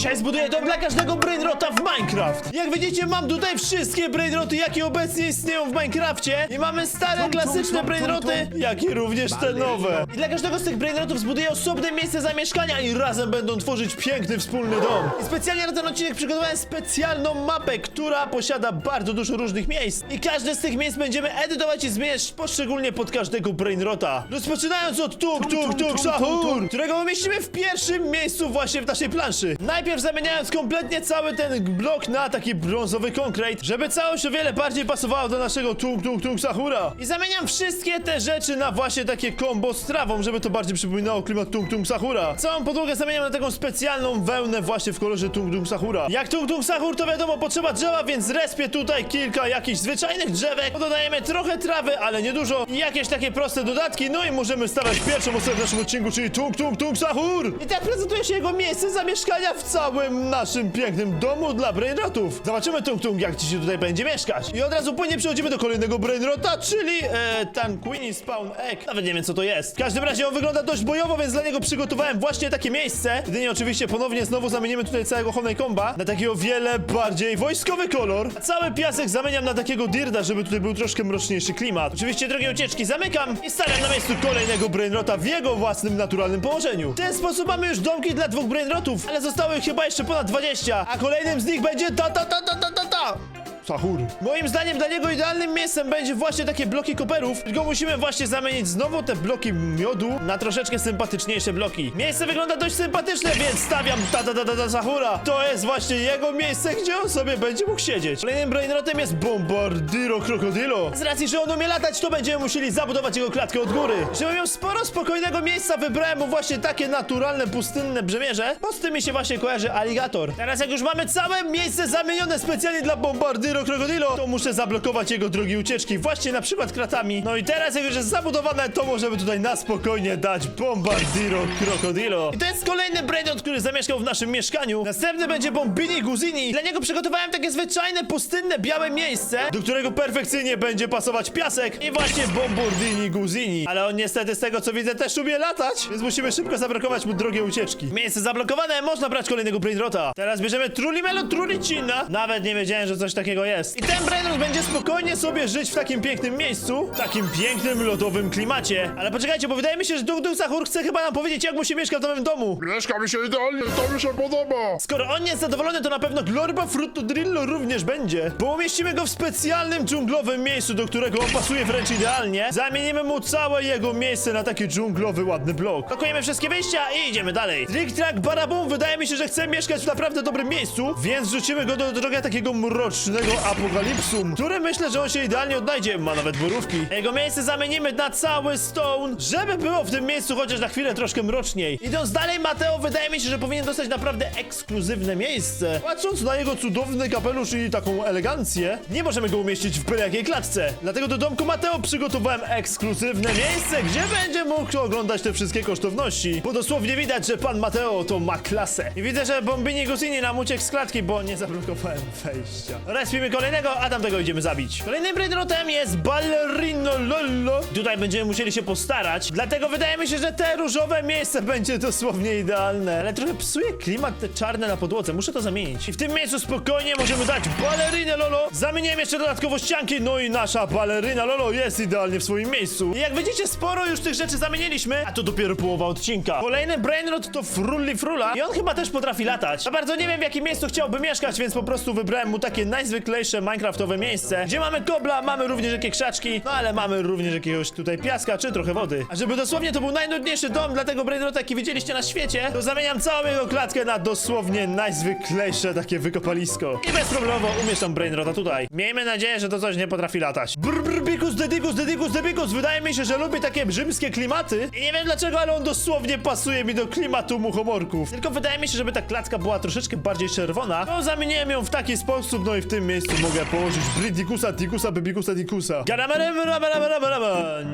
Dzisiaj zbuduję dom dla każdego brainrota w Minecraft. Jak widzicie, mam tutaj wszystkie brainroty, jakie obecnie istnieją w Minecrafcie. I mamy stare, klasyczne brainroty, jak i również te nowe. I dla każdego z tych brainrotów zbuduję osobne miejsce zamieszkania i razem będą tworzyć piękny wspólny dom. I specjalnie na ten odcinek przygotowałem specjalną mapę, która posiada bardzo dużo różnych miejsc. I każde z tych miejsc będziemy edytować i zmieniać poszczególnie pod każdego brainrota. Rozpoczynając od tuk, tuk, tuk, tum. którego umieścimy w pierwszym miejscu właśnie w naszej planszy. Najpierw zamieniając kompletnie cały ten blok na taki brązowy konkret, żeby całość o wiele bardziej pasowała do naszego tuk, tuk, tuk, sahura. I zamieniam wszystkie te rzeczy na właśnie takie combo z trawą, żeby to bardziej przypominało klimat tuk, tuk, sahura. Całą podłogę zamieniam na taką specjalną wełnę właśnie w kolorze tuk, tuk, sahura. Jak tuk, tuk, sahur to wiadomo potrzeba drzewa, więc respię tutaj kilka jakichś zwyczajnych drzewek. Dodajemy trochę trawy, ale nie dużo. I jakieś takie proste dodatki, no i możemy stawiać pierwszą osobę w naszym odcinku, czyli tuk, tuk, tuk, sahur. I tak prezentuje się jego miejsce zamieszkania w całym naszym pięknym domu dla brainrotów. Zobaczymy tung tung jak ci się tutaj będzie mieszkać. I od razu płynnie przechodzimy do kolejnego brainrota, czyli e, ten Queenie Spawn Egg. Nawet nie wiem co to jest. W każdym razie on wygląda dość bojowo, więc dla niego przygotowałem właśnie takie miejsce. Jedynie oczywiście ponownie znowu zamienimy tutaj całego Honeycomba na taki o wiele bardziej wojskowy kolor. A cały piasek zamieniam na takiego dirda, żeby tutaj był troszkę mroczniejszy klimat. Oczywiście drogie ucieczki zamykam i stawiam na miejscu kolejnego brainrota w jego własnym naturalnym położeniu. W ten sposób mamy już domki dla dwóch brainrotów, ale zostało ich chyba jeszcze ponad 20, a kolejnym z nich będzie ta ta ta ta ta ta ta. Sahur. Moim zdaniem dla niego idealnym miejscem będzie właśnie takie bloki koperów, tylko musimy właśnie zamienić znowu te bloki miodu na troszeczkę sympatyczniejsze bloki. Miejsce wygląda dość sympatyczne, więc stawiam ta ta ta ta, ta Sahura. To jest właśnie jego miejsce, gdzie on sobie będzie mógł siedzieć. Kolejnym brainrotem jest Bombardiro Krokodilo. Z racji, że on umie latać, to będziemy musieli zabudować jego klatkę od góry. Żeby miał sporo spokojnego miejsca, wybrałem mu właśnie takie naturalne, pustynne brzemierze, bo z tymi się właśnie kojarzy aligator. Teraz jak już mamy całe miejsce zamienione specjalnie dla Bombardiro Krokodilo, to muszę zablokować jego drogi ucieczki, właśnie na przykład kratami. No i teraz jak już jest zabudowane, to możemy tutaj na spokojnie dać Bombardiro Krokodilo. I to jest kolejny brainrot, który zamieszkał w naszym mieszkaniu. Następny będzie Bombini Guzini. Dla niego przygotowałem takie zwyczajne, pustynne, białe miejsce, do którego perfekcyjnie będzie pasować piasek i właśnie Bombardini Guzini. Ale on niestety z tego co widzę też umie latać, więc musimy szybko zablokować mu drogie ucieczki. Miejsce zablokowane, można brać kolejnego brainrota. Teraz bierzemy Trulimelo Trulicina. Nawet nie wiedziałem, że coś takiego jest. I ten brainrot będzie spokojnie sobie żyć w takim pięknym miejscu, w takim pięknym, lodowym klimacie. Ale poczekajcie, bo wydaje mi się, że Duk Duk Sahur chce chyba nam powiedzieć, jak musi mieszkać w nowym domu. Mieszka mi się idealnie, to mi się podoba. Skoro on nie jest zadowolony, to na pewno Glorba Fruto Drillo również będzie. Bo umieścimy go w specjalnym dżunglowym miejscu, do którego on pasuje wręcz idealnie. Zamienimy mu całe jego miejsce na taki dżunglowy, ładny blok. Pakujemy wszystkie wyjścia i idziemy dalej. Trick Track Barabum wydaje mi się, że chce mieszkać w naprawdę dobrym miejscu, więc rzucimy go do drogi takiego mrocznego apokalipsum, który myślę, że on się idealnie odnajdzie. Ma nawet borówki. Jego miejsce zamienimy na cały stone, żeby było w tym miejscu chociaż na chwilę troszkę mroczniej. Idąc dalej, Mateo wydaje mi się, że powinien dostać naprawdę ekskluzywne miejsce. Patrząc na jego cudowny kapelusz i taką elegancję, nie możemy go umieścić w byle jakiej klatce. Dlatego do domku Mateo przygotowałem ekskluzywne miejsce, gdzie będzie mógł oglądać te wszystkie kosztowności. Bo dosłownie widać, że pan Mateo to ma klasę. I widzę, że Bombini Gusini nam uciekł z klatki, bo nie zablokowałem wejścia. Kolejnego, a tamtego idziemy zabić. Kolejnym brainrotem jest Ballerino Lollo. Tutaj będziemy musieli się postarać, dlatego wydaje mi się, że te różowe miejsce będzie dosłownie idealne. Ale trochę psuje klimat te czarne na podłodze, muszę to zamienić. I w tym miejscu spokojnie możemy dać balerinę Lolo. Zamieniłem jeszcze dodatkowo ścianki, no i nasza balerina Lolo jest idealnie w swoim miejscu. I jak widzicie, sporo już tych rzeczy zamieniliśmy, a to dopiero połowa odcinka. Kolejny brainrot to Frulli Frula i on chyba też potrafi latać. A bardzo nie wiem w jakim miejscu chciałby mieszkać, więc po prostu wybrałem mu takie najzwyklejsze minecraftowe miejsce, gdzie mamy kobla, mamy również jakieś krzaczki, no ale mamy również jakiegoś tutaj piaska czy trochę wody. A żeby dosłownie to był najnudniejszy dom dla tego brainrota, jaki widzieliście na świecie, to zamieniam całą jego klatkę na dosłownie najzwyklejsze takie wykopalisko. I bezproblemowo umieszczam brainrota tutaj. Miejmy nadzieję, że to coś nie potrafi latać. Brr, brr, bikus, dedikus, dedikus, dedikus. Wydaje mi się, że lubi takie rzymskie klimaty i nie wiem dlaczego, ale on dosłownie pasuje mi do klimatu muchomorków. Tylko wydaje mi się, żeby ta klatka była troszeczkę bardziej czerwona, to zamieniłem ją w taki sposób, no i w tym miejscu miejscu mogę położyć Bridikusa, Tikusa, Bebikusa, Tikusa.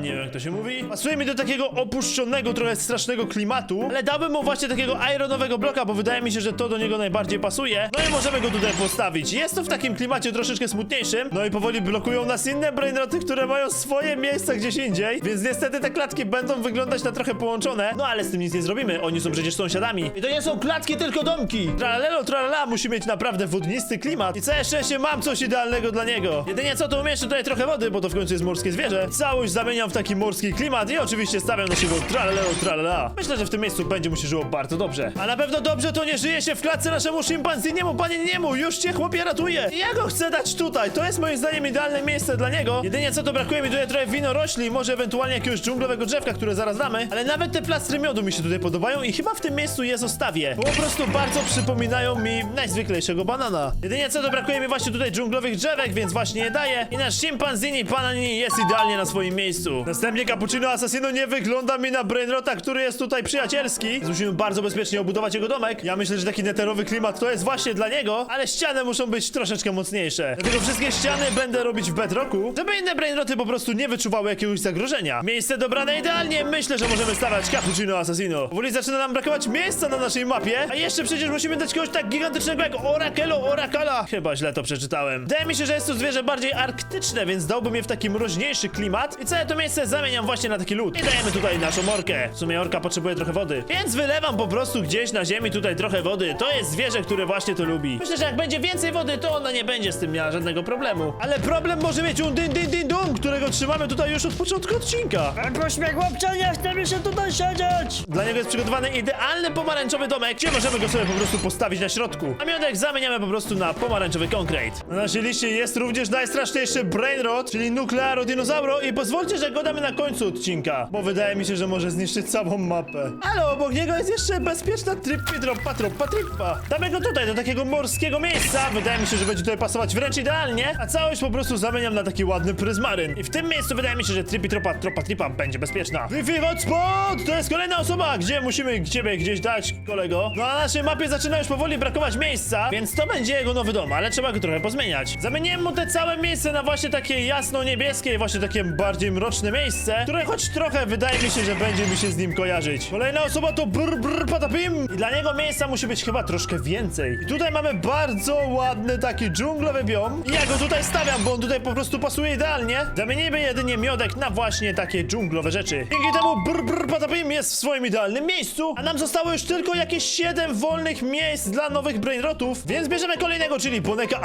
Nie wiem jak to się mówi. Pasuje mi do takiego opuszczonego, trochę strasznego klimatu, ale dałbym mu właśnie takiego ironowego bloka, bo wydaje mi się, że to do niego najbardziej pasuje. No i możemy go tutaj postawić. Jest to w takim klimacie troszeczkę smutniejszym. No i powoli blokują nas inne brainroty, które mają swoje miejsca gdzieś indziej, więc niestety te klatki będą wyglądać na trochę połączone. No ale z tym nic nie zrobimy. Oni są przecież sąsiadami. I to nie są klatki, tylko domki. Tralalelo, tralala, musi mieć naprawdę wodnisty klimat. I całe szczęście mam coś idealnego dla niego. Jedynie co, to umieszczę tutaj trochę wody, bo to w końcu jest morskie zwierzę. Całość zamieniam w taki morski klimat i oczywiście stawiam naszego tralalelo, tralala. Myślę, że w tym miejscu będzie mu się żyło bardzo dobrze. A na pewno dobrze to nie żyje się w klatce naszemu szympanziniemu, panie niemu. Już cię chłopie ratuje. Ja go chcę dać tutaj. To jest moim zdaniem idealne miejsce dla niego. Jedynie co, to brakuje mi tutaj trochę winorośli, może ewentualnie jakiegoś dżunglowego drzewka, które zaraz damy. Ale nawet te plastry miodu mi się tutaj podobają i chyba w tym miejscu je zostawię. Po prostu bardzo przypominają mi najzwyklejszego banana. Jedynie co, to brakuje mi właśnie tutaj dżunglowych drzewek, więc właśnie je daję. I nasz szympanzini panini jest idealnie na swoim miejscu. Następnie Cappuccino Assassino nie wygląda mi na Brainrota, który jest tutaj przyjacielski. Musimy bardzo bezpiecznie obudować jego domek. Ja myślę, że taki neterowy klimat to jest właśnie dla niego, ale ściany muszą być troszeczkę mocniejsze. Dlatego wszystkie ściany będę robić w bedrocku, żeby inne Brainroty po prostu nie wyczuwały jakiegoś zagrożenia. Miejsce dobrane idealnie, myślę, że możemy stawiać Cappuccino Assassino. Powoli zaczyna nam brakować miejsca na naszej mapie, a jeszcze przecież musimy dać kogoś tak gigantycznego jak Orakelo Orakala. Chyba źle to przeczytałem. Wydaje mi się, że jest to zwierzę bardziej arktyczne, więc dałbym je w taki mroźniejszy klimat i całe to miejsce zamieniam właśnie na taki lód. I dajemy tutaj naszą orkę. W sumie orka potrzebuje trochę wody, więc wylewam po prostu gdzieś na ziemi tutaj trochę wody. To jest zwierzę, które właśnie to lubi. Myślę, że jak będzie więcej wody, to ona nie będzie z tym miała żadnego problemu. Ale problem może mieć un din din din dun, którego trzymamy tutaj już od początku odcinka. Jakoś mnie chłopcze, nie chce mi się tutaj siedzieć! Dla niego jest przygotowany idealny pomarańczowy domek, gdzie możemy go sobie po prostu postawić na środku. A miodek zamieniamy po prostu na pomarańczowy konkret. Na naszej liście jest również najstraszniejszy Brainrot, czyli Nuclearodinosauro i pozwólcie, że go damy na końcu odcinka, bo wydaje mi się, że może zniszczyć całą mapę. Ale obok niego jest jeszcze bezpieczna Trippidropa Tropa Trippa. Damy go tutaj, do takiego morskiego miejsca. Wydaje mi się, że będzie tutaj pasować wręcz idealnie, a całość po prostu zamieniam na taki ładny pryzmaryn. I w tym miejscu wydaje mi się, że Trippitropa Tropa Trippa będzie bezpieczna. Wi-Fi hotspot! To jest kolejna osoba, gdzie musimy ciebie gdzieś dać, kolego. No a na naszej mapie zaczyna już powoli brakować miejsca, więc to będzie jego nowy dom, ale trzeba go trochę pozmieniać. Zamieniłem mu te całe miejsce na właśnie takie jasno-niebieskie, właśnie takie bardziej mroczne miejsce, które choć trochę wydaje mi się, że będzie mi się z nim kojarzyć. Kolejna osoba to brr brr patapim i dla niego miejsca musi być chyba troszkę więcej. I tutaj mamy bardzo ładny taki dżunglowy biom i ja go tutaj stawiam, bo on tutaj po prostu pasuje idealnie. Zamienimy jedynie miodek na właśnie takie dżunglowe rzeczy. Dzięki temu brr brr patapim jest w swoim idealnym miejscu, a nam zostało już tylko jakieś 7 wolnych miejsc dla nowych brainrotów, więc bierzemy kolejnego, czyli Boneka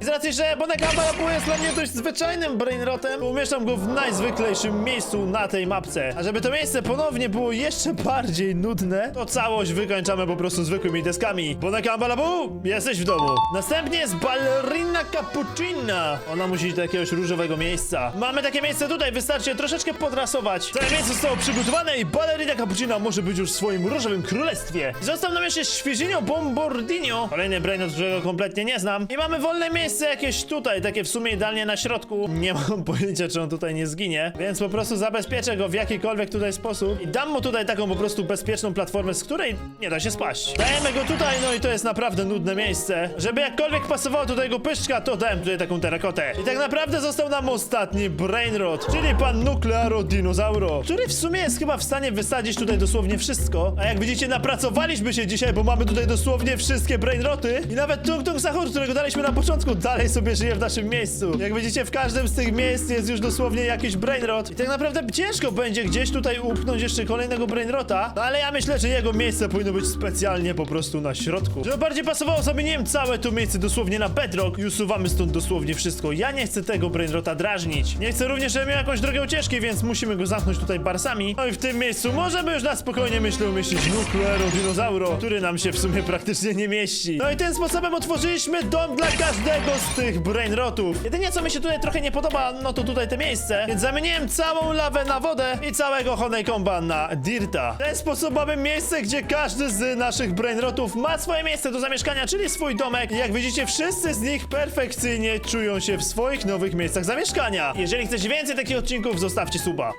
I z racji, że Boneka Ambalabu jest dla mnie dość zwyczajnym brainrotem, umieszczam go w najzwyklejszym miejscu na tej mapce. A żeby to miejsce ponownie było jeszcze bardziej nudne, to całość wykończamy po prostu zwykłymi deskami. Boneka Ambalabu, jesteś w domu. Następnie jest Ballerina Cappuccina. Ona musi iść do jakiegoś różowego miejsca. Mamy takie miejsce tutaj, wystarczy troszeczkę podrasować. Całe miejsce zostało przygotowane i Ballerina Cappuccina może być już w swoim różowym królestwie. Został nam jeszcze Świeżinio Bombordino. Kolejny brainrot, którego kompletnie nie znam. I mamy wolne miejsce jakieś tutaj, takie w sumie idealnie na środku. Nie mam pojęcia, czy on tutaj nie zginie, więc po prostu zabezpieczę go w jakikolwiek tutaj sposób i dam mu tutaj taką po prostu bezpieczną platformę, z której nie da się spaść. Dajemy go tutaj, no i to jest naprawdę nudne miejsce. Żeby jakkolwiek pasowało do tego pyszczka, to dałem tutaj taką terakotę. I tak naprawdę został nam ostatni brainrot, czyli pan Nuclearo Dinosauro, który w sumie jest chyba w stanie wysadzić tutaj dosłownie wszystko. A jak widzicie, napracowaliśmy się dzisiaj, bo mamy tutaj dosłownie wszystkie brainroty i nawet Tung Tung Sahur, którego daliśmy na początku, dalej sobie żyje w naszym miejscu. Jak widzicie, w każdym z tych miejsc jest już dosłownie jakiś brainrot i tak naprawdę ciężko będzie gdzieś tutaj upchnąć jeszcze kolejnego brainrota, no ale ja myślę, że jego miejsce powinno być specjalnie po prostu na środku. Żeby bardziej pasowało, zamieniłem całe to miejsce dosłownie na bedrock i usuwamy stąd dosłownie wszystko. Ja nie chcę tego brainrota drażnić. Nie chcę również, żeby miał jakąś drogę ucieczki, więc musimy go zamknąć tutaj barsami. No i w tym miejscu możemy już na spokojnie, myślę, umieścić Nuclearo Dinosauro, który nam się w sumie praktycznie nie mieści. No i tym sposobem otworzyliśmy dom dla każdego z tych brainrotów. Jedynie co mi się tutaj trochę nie podoba, no to tutaj te miejsce, więc zamieniłem całą lawę na wodę i całego Honeycomba na Dirta. W ten sposób mamy miejsce, gdzie każdy z naszych brainrotów ma swoje miejsce do zamieszkania, czyli swój domek. I jak widzicie, wszyscy z nich perfekcyjnie czują się w swoich nowych miejscach zamieszkania. Jeżeli chcecie więcej takich odcinków, zostawcie suba.